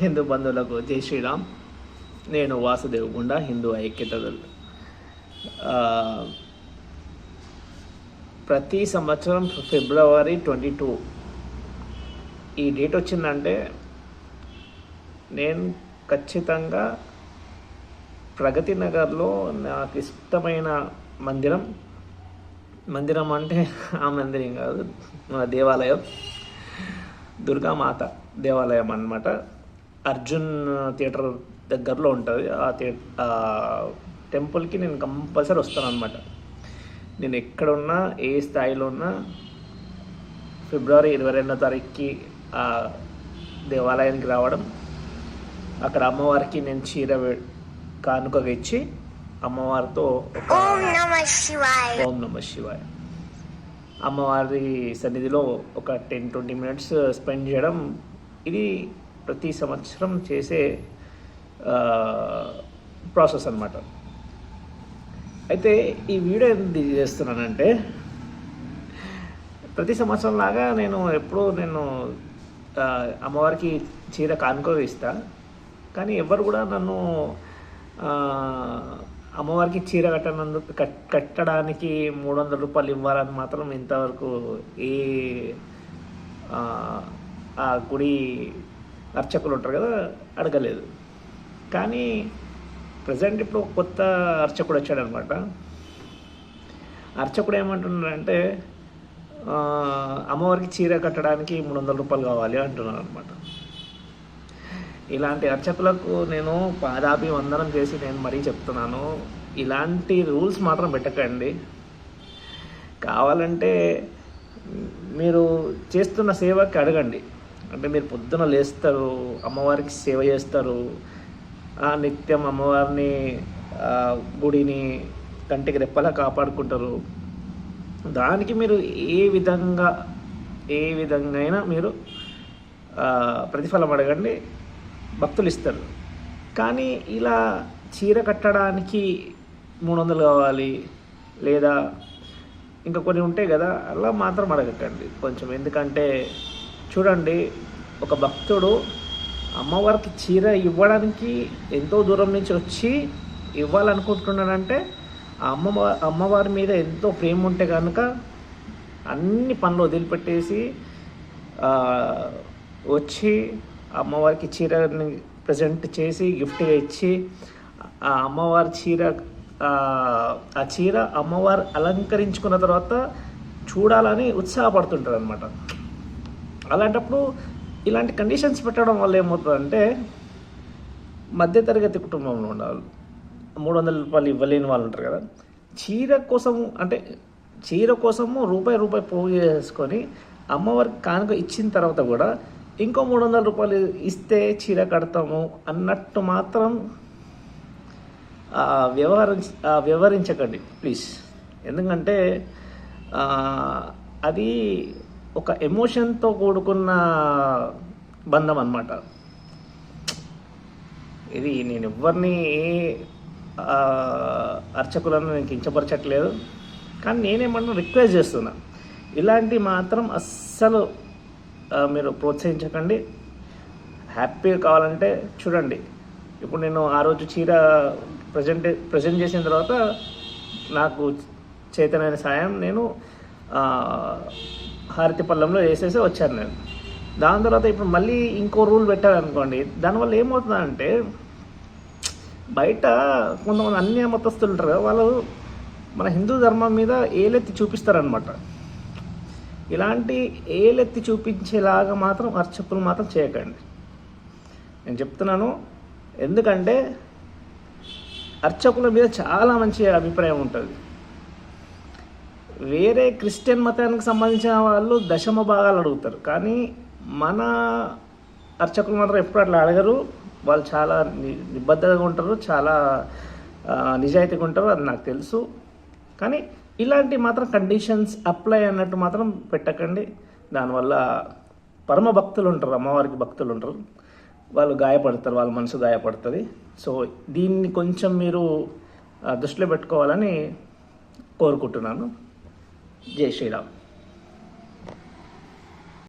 హిందూ బంధువులకు జై శ్రీరామ్. నేను వాసుదేవ్ గుండా హిందూ ఐక్యతలు ప్రతి సంవత్సరం ఫిబ్రవరి ట్వంటీ టూ. ఈ డేట్ వచ్చిందంటే నేను ఖచ్చితంగా ప్రగతి నగర్లో నాకు ఇష్టమైన మందిరం మందిరం అంటే ఆ మందిరం కాదు మన దేవాలయం దుర్గామాత దేవాలయం అన్నమాట. అర్జున్ థియేటర్ దగ్గరలో ఉంటుంది. ఆ థియే ఆ టెంపుల్కి నేను కంపల్సరీ వస్తాను అనమాట నేను ఎక్కడున్నా ఏ స్థాయిలో ఉన్నా ఫిబ్రవరి ఇరవై రెండో తారీఖుకి ఆ దేవాలయానికి రావడం అక్కడ అమ్మవారికి నేను చీర కానుకగా ఇచ్చి అమ్మవారితో ఓం నమ శివాయ. అమ్మవారి సన్నిధిలో ఒక టెన్ ట్వంటీ మినిట్స్ స్పెండ్ చేయడం ఇది ప్రతి సంవత్సరం చేసే ప్రాసెస్ అన్నమాట. అయితే ఈ వీడియో ఎందుకు చేస్తున్నానంటే ప్రతి సంవత్సరం లాగా నేను ఎప్పుడూ నేను అమ్మవారికి చీర కానుకో ఇస్తా. కానీ ఎవరు కూడా నన్ను అమ్మవారికి చీర కట్టనందుకు కట్ కట్టడానికి మూడు వందల రూపాయలు ఇవ్వాలని మాత్రం ఇంతవరకు ఏ ఆ గుడి అర్చకులు ఉంటారు కదా అడగలేదు. కానీ ప్రజెంట్ ఇప్పుడు కొత్త అర్చకుడు వచ్చాడనమాట. అర్చకుడు ఏమంటున్నాడంటే అమ్మవారికి చీర కట్టడానికి మూడు వందల రూపాయలు కావాలి అంటున్నాను అనమాట ఇలాంటి అర్చకులకు నేను పాదాభి వందనం చేసి నేను మరీ చెప్తున్నాను. ఇలాంటి రూల్స్ మాత్రం పెట్టకండి. కావాలంటే మీరు చేస్తున్న సేవకి అడగండి. అంటే మీరు పొద్దున లేస్తారు అమ్మవారికి సేవ చేస్తారు ఆ నిత్యం అమ్మవారిని గుడిని కంటికి రెప్పలా కాపాడుకుంటారు. దానికి మీరు ఏ విధంగా ఏ విధంగా అయినా మీరు ప్రతిఫలం అడగండి భక్తులు ఇస్తారు. కానీ ఇలా చీర కట్టడానికి మూడు వందలు కావాలి లేదా ఇంకా కొన్ని ఉంటాయి కదా అలా మాత్రం అడగకండి. కొంచెం ఎందుకంటే చూడండి ఒక భక్తుడు అమ్మవారికి చీర ఇవ్వడానికి ఎంతో దూరం నుంచి వచ్చి ఇవ్వాలనుకుంటున్నాడంటే ఆ అమ్మవ అమ్మవారి మీద ఎంతో ప్రేమ ఉంటే కనుక అన్ని పనులు వదిలిపెట్టేసి వచ్చి అమ్మవారికి చీరని ప్రజెంట్ చేసి గిఫ్ట్గా ఇచ్చి ఆ అమ్మవారి చీర ఆ, ఆ చీర అమ్మవారు అలంకరించుకున్న తర్వాత చూడాలని ఉత్సాహపడుతుంటారు అనమాట అలాంటప్పుడు ఇలాంటి కండిషన్స్ పెట్టడం వల్ల ఏమవుతుందంటే మధ్యతరగతి కుటుంబంలో ఉండాలి మూడు వందల రూపాయలు ఇవ్వలేని వాళ్ళు ఉంటారు కదా చీర కోసము అంటే చీర కోసము రూపాయి రూపాయి పోగు చేసుకొని అమ్మవారికి కానుక ఇచ్చిన తర్వాత కూడా ఇంకో మూడు వందల రూపాయలు ఇస్తే చీర కడతాము అన్నట్టు మాత్రం వ్యవహరించ వ్యవహరించకండి ప్లీజ్. ఎందుకంటే అది ఒక ఎమోషన్తో కూడుకున్న బంధం అన్నమాట. ఇది నేను ఎవరిని ఏ అర్చకులను నేను కించపరచట్లేదు. కానీ నేనేమన్నా రిక్వెస్ట్ చేస్తున్నా. ఇలాంటి మాత్రం అస్సలు మీరు ప్రోత్సహించకండి. హ్యాపీగా కావాలంటే చూడండి. ఇప్పుడు నేను ఆ రోజు చీర ప్రజెంట్ ప్రజెంట్ చేసిన తర్వాత నాకు చేతనైన సాయం. నేను హారతి పళ్ళంలో వేసేసి వచ్చాను నేను. దాని తర్వాత ఇప్పుడు మళ్ళీ ఇంకో రూల్ పెట్టారనుకోండి దానివల్ల ఏమవుతుందంటే బయట కొంతమంది అన్య మతస్థులు ఉంటారు కదా వాళ్ళు మన హిందూ ధర్మం మీద ఏలెత్తి చూపిస్తారనమాట ఇలాంటి ఏలెత్తి చూపించేలాగా మాత్రం అర్చకులు మాత్రం చేయకండి. నేను చెప్తున్నాను ఎందుకంటే అర్చకుల మీద చాలా మంచి అభిప్రాయం ఉంటుంది. వేరే క్రిస్టియన్ మతానికి సంబంధించిన వాళ్ళు దశమ భాగాలు అడుగుతారు. కానీ మన అర్చకులు మాత్రం ఎప్పుడు అట్లా అడగరు. వాళ్ళు చాలా ని- నిబద్ధతగా ఉంటారు. చాలా నిజాయితీగా ఉంటారు. అది నాకు తెలుసు. కానీ ఇలాంటి మాత్రం కండిషన్స్ అప్లై అన్నట్టు మాత్రం పెట్టకండి. దానివల్ల పరమ భక్తులు ఉంటారు. అమ్మవారికి భక్తులు ఉంటారు. వాళ్ళు గాయపడతారు. వాళ్ళ మనసు గాయపడుతుంది. సో దీన్ని కొంచెం మీరు దృష్టిలో పెట్టుకోవాలని కోరుకుంటున్నాను. జై శ్రీరామ్